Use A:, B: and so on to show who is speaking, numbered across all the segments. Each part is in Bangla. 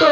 A: তো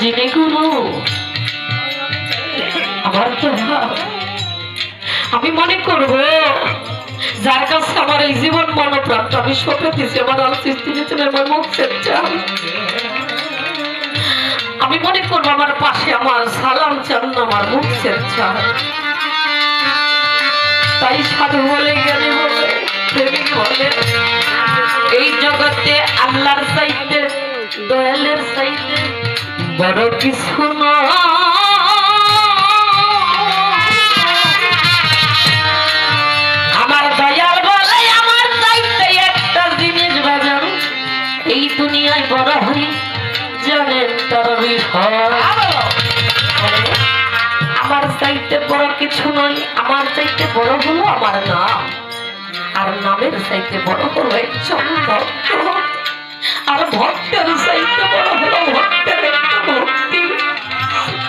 A: জেনে গুলো আমার আমি মনে করব, যার কাছে আমার এই জীবন মনোপ্রাপ্ত আমি সপে আমার আল সৃষ্টি নিয়েছেন আমার মুখ আমি মনে করব, আমার পাশে আমার সালাম চান আমার মুখ চান তাই সাধু বলে, জ্ঞানী বলে এই জগতে আল্লাহর সাইডে দয়ালের সাইডে বড় কিছু আমার দয়াল বলে, আমার চাইতে একটা জিনিস বাজান। এই দুনিয়ায় বড় হই জানেন তার আমার চাইতে বড় কিছু নয়, আমার চাইতে বড় হলো আমার নাম। আর নামের চাইতে বড় হলো একজন আর ভক্তের চাইতে বড় হলো ভক্তের